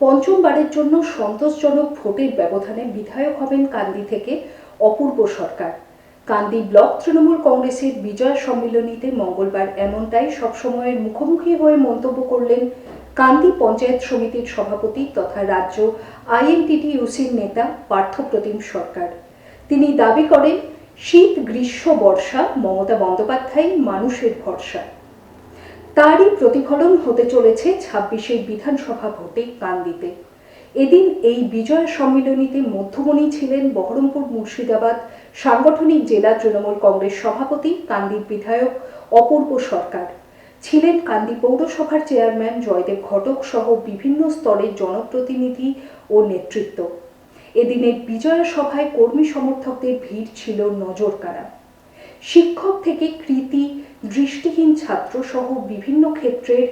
পঞ্চমবারের জন্য সন্তোষজনক ভোটের ব্যবধানে বিধায়ক হবেন কান্দি থেকে অপূর্ব সরকার। কান্দি ব্লক তৃণমূল কংগ্রেসের বিজয় সম্মিলনীতে মঙ্গলবার এমনটাই সবসময়ের মুখোমুখি হয়ে মন্তব্য করলেন কান্দি পঞ্চায়েত সমিতির সভাপতি তথা রাজ্য আইএনটিটিইউসির নেতা পার্থপ্রতিম সরকার। তিনি দাবি করেন, শীত, গ্রীষ্ম, বর্ষা, মমতা বন্দ্যোপাধ্যায় মানুষের ভরসা। তারই প্রতিফলন হতে চলেছে ছাব্বিশের বিধানসভা ভোটে কান্দিতে। এদিন এই বিজয় সম্মেলনীতে মধ্যমণি ছিলেন বহরমপুর মুর্শিদাবাদ সাংগঠনিক জেলা তৃণমূল কংগ্রেস সভাপতি, কান্দির বিধায়ক অপূর্ব সরকার। ছিলেন কান্দি পৌরসভার চেয়ারম্যান জয়দেব ঘটক সহ বিভিন্ন স্তরের জনপ্রতিনিধি ও নেতৃত্ব। এদিনের বিজয় সভায় কর্মী সমর্থকদের ভিড় ছিল নজর নজরকাড়া। শিক্ষক থেকে কৃতি দৃষ্টিহীন ছাত্র সহ বিভিন্ন ক্ষেত্রের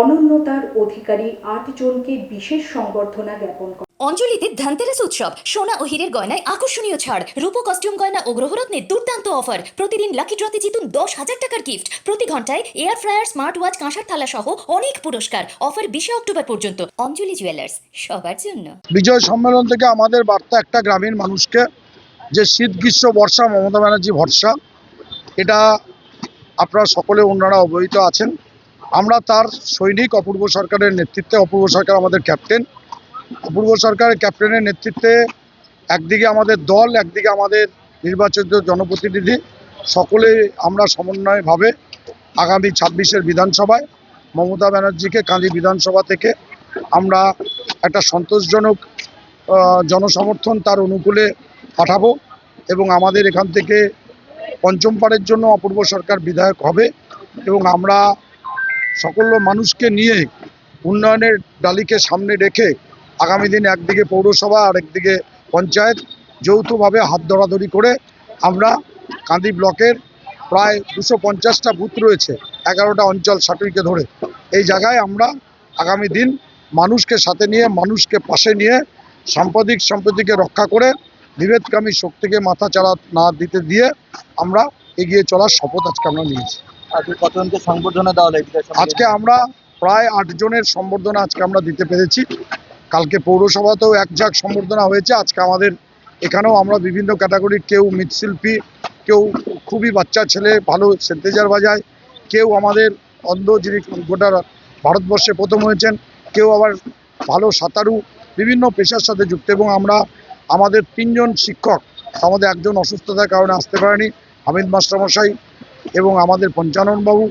অনন্যতার অধিকারী আটজনকে বিশেষ সংবর্ধনা জ্ঞাপন করা অঞ্জলিতে ধানতেরাস উৎসব। সোনা ও হীরের গয়নায় আকর্ষণীয় ছাড়। রূপ কস্টিউম গয়না ও গ্রহরত্নে দুর্দান্ত অফার। প্রতিদিন লাকি ড্রতে জিতুন দশ হাজার টাকার গিফট। প্রতি ঘন্টায় এয়ার ফ্রায়ার স্মার্ট ওয়াচ কাঁসার থালা সহ অনেক পুরস্কার। অফার বিশে অক্টোবর পর্যন্ত। অঞ্জলি জুয়েলার্স সবার জন্য। বিজয় সম্মেলন থেকে আমাদের বার্তা একটা গ্রামীণ মানুষকে যে শীত গ্রীষ্ম বর্ষা মমতা ব্যানার্জি ভরসা এটা আপনারা সকলে ওনারা অবহিত আছেন। আমরা তার সৈনিক, অপূর্ব সরকারের নেতৃত্বে, অপূর্ব সরকার আমাদের ক্যাপ্টেন অপূর্ব সরকারের ক্যাপ্টেনের নেতৃত্বে একদিকে আমাদের দল, একদিকে আমাদের নির্বাচিত জনপ্রতিনিধি। সকলে আমরা সমন্বয়ভাবে আগামী ছাব্বিশের বিধানসভায় মমতা ব্যানার্জিকে কাঁদি বিধানসভা থেকে আমরা একটা সন্তোষজনক জনসমর্থন তার অনুকূলে পাঠাবো এবং আমাদের এখান থেকে পঞ্চমবারের জন্য অপূর্ব সরকার বিধায়ক হবে এবং আমরা সকল মানুষকে নিয়ে উন্নয়নের ডালিকে সামনে রেখে আগামী দিনে একদিকে পৌরসভা আর একদিকে পঞ্চায়েত যৌথভাবে হাত ধরাধরি করে আমরা কান্দি ব্লকের প্রায় দুশো পঞ্চাশটা বুথ রয়েছে, এগারোটা অঞ্চল সাটুইকে ধরে। এই জায়গায় আমরা আগামী দিন মানুষকে সাথে নিয়ে, মানুষকে পাশে নিয়ে সাম্প্রতিক সম্প্রতিকে রক্ষা করে বিভেদকামী শক্তিকে মাথা চাড়া না দিতে দিয়ে আমরা এগিয়ে চলার শপথ আজকে আমরা নিয়েছি। আজকে কতজনকে দেওয়া হলো? আজকে আমরা প্রায় আটজনের সম্বর্ধনা আজকে আমরা দিতে পেরেছি। কালকে পৌরসভাতেও এক ঝাঁক সম্বর্ধনা হয়েছে। আজকে আমাদের এখানেও আমরা বিভিন্ন ক্যাটাগরির কেউ মৃৎশিল্পী কেউ খুবই বাচ্চা ছেলে ভালো সেন্টেজার বাজায় কেউ আমাদের অন্ধ যিনি গোটা ভারতবর্ষে প্রথম হয়েছেন কেউ আবার ভালো সাঁতারু বিভিন্ন পেশার সাথে যুক্ত। এবং আমরা আমাদের তিনজন শিক্ষক আমাদের একজন অসুস্থতার কারণে আসতে পারেনি। হামিদ মাস্টারমশাই এবং আমাদের পঞ্চাননবাবু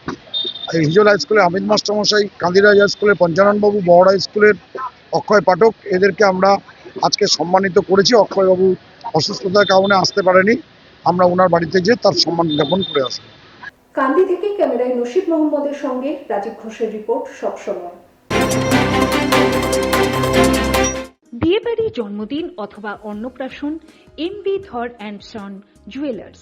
এই হিজল হাই স্কুলের হামিদ মাস্টারমশাই কান্দিরাজ হাই স্কুলের পঞ্চাননবাবু বহড়া স্কুলের অক্ষয় পাঠক এদেরকে আমরা আজকে সম্মানিত করেছি। অক্ষয়বাবু অসুস্থতার কারণে আসতে পারেনি। আমরা ওনার বাড়িতে যেয়ে তার সম্মান জ্ঞাপন করে আসব। কান্দি থেকে ক্যামেরায় নসিব মোহাম্মদের সঙ্গে রাজীব ঘোষের রিপোর্ট সবসময় বিয়েবাড়ি জন্মদিন অথবা অন্নপ্রাশন M B Dhar and son jewellers.